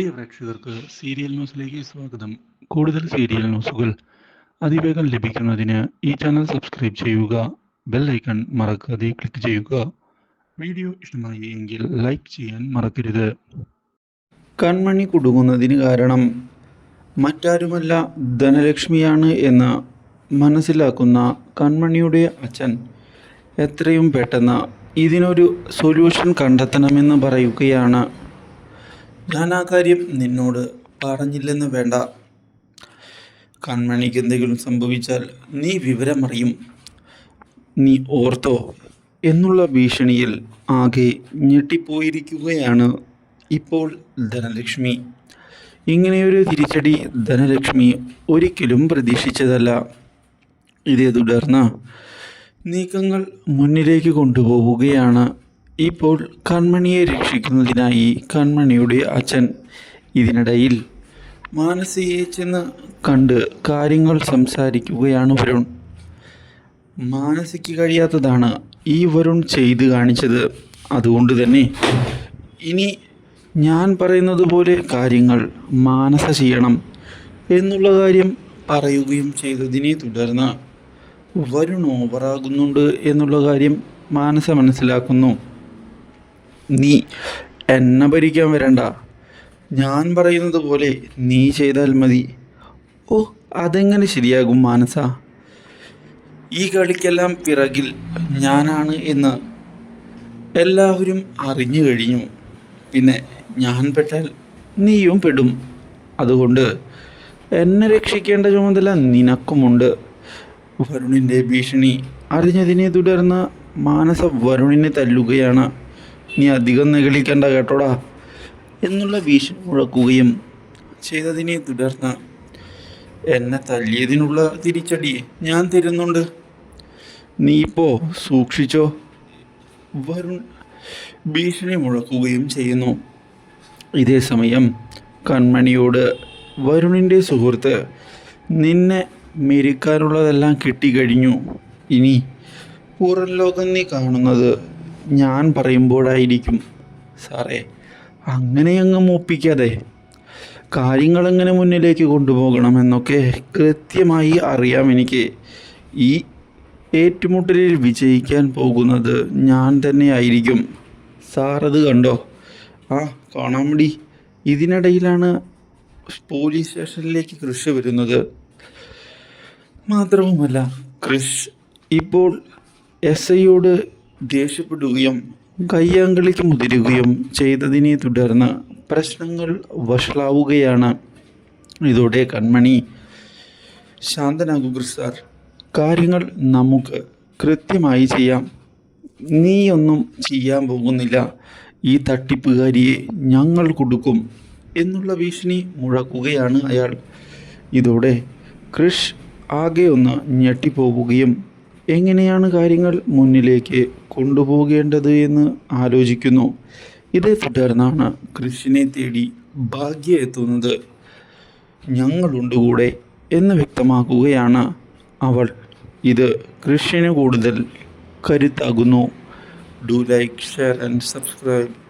പ്രിയ പ്രേക്ഷകർക്ക് സീരിയൽ ന്യൂസിലേക്ക് സ്വാഗതം. കൂടുതൽ സീരിയൽ ന്യൂസുകൾ അതിവേഗം ലഭിക്കുന്നതിന് ഈ ചാനൽ സബ്സ്ക്രൈബ് ചെയ്യുക ബെൽ ഐക്കൺ മറക്കാതെ ക്ലിക്ക് ചെയ്യുക. വീഡിയോ ഇഷ്ടമായി എങ്കിൽ ലൈക്ക് ചെയ്യാൻ മറക്കരുത്. കൺമണി കുടുങ്ങുന്നതിന് കാരണം മറ്റാരുമല്ല ധനലക്ഷ്മിയാണ് എന്ന് മനസ്സിലാക്കുന്ന കൺമണിയുടെ അച്ഛൻ എത്രയും പെട്ടെന്ന് ഇതിനൊരു സൊല്യൂഷൻ കണ്ടെത്തണമെന്ന് പറയുകയാണ് ഞാൻ ആ കാര്യം നിന്നോട് പറഞ്ഞില്ലെന്ന് വേണ്ട. കൺമണിക്ക് എന്തെങ്കിലും സംഭവിച്ചാൽ നീ വിവരമറിയും. നീ ഓർത്തോ. എന്നുള്ള ഭീഷണിയിൽ ആകെ ഞെട്ടിപ്പോയിരിക്കുകയാണ് ഇപ്പോൾ ധനലക്ഷ്മി. ഇങ്ങനെയൊരു തിരിച്ചടി ധനലക്ഷ്മി ഒരിക്കലും പ്രതീക്ഷിച്ചതല്ല. ഇതേ തുടർന്ന് നീക്കങ്ങൾ മുന്നിലേക്ക് കൊണ്ടുപോവുകയാണ് ഇപ്പോൾ കൺമണിയെ രക്ഷിക്കുന്നതിനായി കൺമണിയുടെ അച്ഛൻ ഇതിനിടയിൽ മാനസിയെ ചെന്ന് കണ്ട് കാര്യങ്ങൾ സംസാരിക്കുകയാണ് വരുൺ. മാനസിക്ക് കഴിയാത്തതാണ് ഈ വരുൺ ചെയ്തു കാണിച്ചത്. അതുകൊണ്ട് തന്നെ ഇനി ഞാൻ പറയുന്നത് പോലെ കാര്യങ്ങൾ മാനസ ചെയ്യണം എന്നുള്ള കാര്യം പറയുകയും ചെയ്തതിനെ തുടർന്ന് വരുൺ ഓവറാകുന്നുണ്ട് എന്നുള്ള കാര്യം മാനസ മനസ്സിലാക്കുന്നു. നീ എന്നെ ഭരിക്കാൻ വരണ്ട. ഞാൻ പറയുന്നത് പോലെ നീ ചെയ്താൽ മതി. ഓ അതെങ്ങനെ ശരിയാകും മാനസ? ഈ കളിക്കെല്ലാം പിറകിൽ ഞാനാണ് എന്ന് എല്ലാവരും അറിഞ്ഞു കഴിഞ്ഞു. പിന്നെ ഞാൻ പെട്ടാൽ നീയും പെടും. അതുകൊണ്ട് എന്നെ രക്ഷിക്കേണ്ട ചുമതല നിനക്കുമുണ്ട്. വരുണിന്റെ ഭീഷണി അറിഞ്ഞതിനെ തുടർന്ന് മാനസ വരുണിനെ തല്ലുകയാണ്. നീ അധികം നികളിക്കണ്ട കേട്ടോടാ. എന്നുള്ള ഭീഷണി മുഴക്കുകയും ചെയ്തതിനെ തുടർന്ന് എന്നെ തല്ലിയതിനുള്ള തിരിച്ചടി ഞാൻ തരുന്നുണ്ട്. നീ ഇപ്പോൾ സൂക്ഷിച്ചോ? വരുൺ ഭീഷണി മുഴക്കുകയും ചെയ്യുന്നു. ഇതേ സമയം കൺമണിയോട് വരുണിന്റെ സുഹൃത്ത് നിന്നെ മെരുക്കാനുള്ളതെല്ലാം കിട്ടിക്കഴിഞ്ഞു. ഇനി പുറം ലോകം നീ കാണുന്നത് ഞാൻ പറയുമ്പോഴായിരിക്കും. സാറേ അങ്ങനെ അങ്ങ് മൂപ്പിക്കാതെ കാര്യങ്ങളെങ്ങനെ മുന്നിലേക്ക് കൊണ്ടുപോകണം എന്നൊക്കെ കൃത്യമായി അറിയാം എനിക്ക്. ഈ ഏറ്റുമുട്ടലിൽ വിജയിക്കാൻ പോകുന്നത് ഞാൻ തന്നെയായിരിക്കും. സാറത് കണ്ടോ? ആ കാണാൻ വേണ്ടി. ഇതിനിടയിലാണ് പോലീസ് സ്റ്റേഷനിലേക്ക് കൃഷ് വരുന്നത്. മാത്രവുമല്ല കൃഷ് ഇപ്പോൾ എസ് ഐയോട് ദേഷ്യപ്പെടുകയും കയ്യാങ്കളിക്ക് മുതിരുകയും ചെയ്തതിനെ തുടർന്ന് പ്രശ്നങ്ങൾ വഷളാവുകയാണ്. ഇതോടെ കൺമണി ശാന്തനാകുക സാർ കാര്യങ്ങൾ നമുക്ക് കൃത്യമായി ചെയ്യാം. നീയൊന്നും ചെയ്യാൻ പോകുന്നില്ല. ഈ തട്ടിപ്പുകാരിയെ ഞങ്ങൾ കൊടുക്കും എന്നുള്ള ഭീഷണി മുഴക്കുകയാണ് അയാൾ. ഇതോടെ കൃഷ് ആകെ ഒന്ന് ഞെട്ടിപ്പോവുകയും എങ്ങനെയാണ് കാര്യങ്ങൾ മുന്നിലേക്ക് കൊണ്ടുപോകേണ്ടത് എന്ന് ആലോചിക്കുന്നു. ഇതേ തുടർന്നാണ് കൃഷിനെ തേടി ഭാഗ്യ എത്തുന്നത്. ഞങ്ങളുണ്ട് കൂടെ എന്ന് വ്യക്തമാക്കുകയാണ് അവൾ. ഇത് കൃഷിന് കൂടുതൽ കരുത്താകുന്നു. Do like share and subscribe